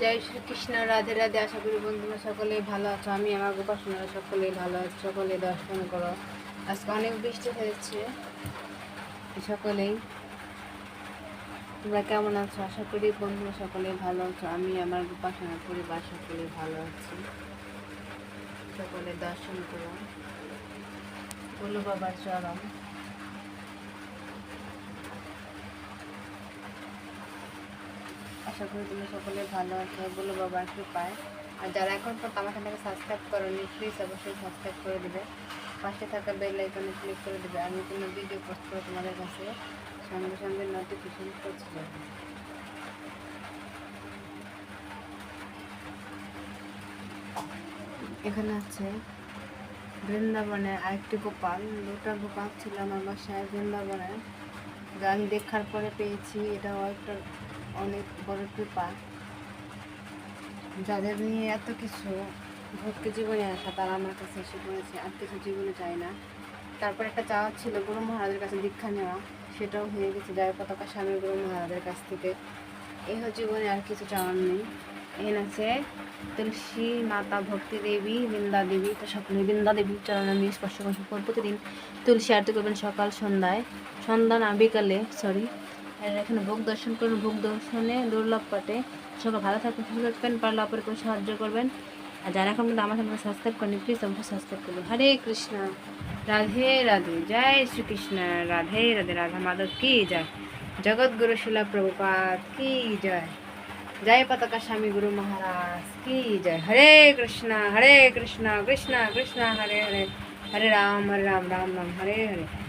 জয় শ্রীকৃষ্ণ, রাধে রাধে। আশা করি বন্ধুরা সকলেই ভালো আছো। আমি আমার উপাসনারা সকলেই ভালো আছো। সকলে দর্শন করো। আজকে অনেক বৃষ্টি হয়েছে। সকলেই। তোমরা কেমন আছো? আশা করি বন্ধুরা সকলেই ভালো আছো। আমি আমার উপাসনা পরিবার, সকলেই ভালো আছি। সকলে দর্শন করো। বলু বাবার চরণ। আশা করি তুমি সকলে ভালো আছো, বলো বাবা একটু পায়। আর যারা এখন পর্যন্ত আমার চ্যানেলকে সাবস্ক্রাইব করোনি প্লিজ অবশ্যই সাবস্ক্রাইব করে দেবে। পাশে থাকা বেল আইকনে ক্লিক করে দেবে। আমি কোনো ভিডিও পোস্ট করে তোমাদের কাছে। সঙ্গে সঙ্গে নোটিফিকেশন পৌঁছে এখানে আছে বৃন্দাবনে আরেকটি গোপাল। দুটা গোপাল ছিল আমার বাসায় বৃন্দাবনে। গান দেখার পরে পেয়েছি। এটা একটা অনেক বড় কৃপা, যাদের নিয়ে এত কিছু ভক্তি জীবনে আসা তারা আমার কাছে এসে পড়েছে। আর কিছু জীবনে চায় না। তারপর একটা চাওয়া ছিল গুরু মহারাজের কাছে দীক্ষা নেওয়া। সেটাও হয়ে গেছে। জয় পতাকা স্বামী গুরু মহারাজের কাছ থেকে এই জীবনে আর কিছু চাওয়ার নেই। এখানে আছে তুলসী মাতা ভক্তি দেবী, বৃন্দা দেবী তো সকলে বৃন্দা দেবীর চরণে আমি স্পর্শ করছি প্রতিদিন। তুলসী আরতি করবেন সকাল সন্ধ্যায়। সন্ধ্যা না, বিকালে সরি এখানে ভোগ দর্শন করুন, ভোগ দর্শনে দুর্লভ পাটে। সকাল ভালো থাকবেন, সুস্থ থাকবেন, পারলে অপর করে সাহায্য করবেন। আর যারা এখন পর্যন্ত আমার সাথে সাবস্ক্রাইব করেন প্লিজ অবশ্যই সাবস্ক্রাইব করবেন। হরে কৃষ্ণ। রাধে রাধে। জয় শ্রীকৃষ্ণ। রাধে রাধে, রাধা মাধব কি জয়? জগৎগুরু শিলা প্রভুপাত কি জয়? জয় পতাকা স্বামী গুরু মহারাজ কি জয়? হরে কৃষ্ণ হরে কৃষ্ণ কৃষ্ণ কৃষ্ণ, হরে হরে। হরে রাম হরে রাম রাম রাম, হরে হরে।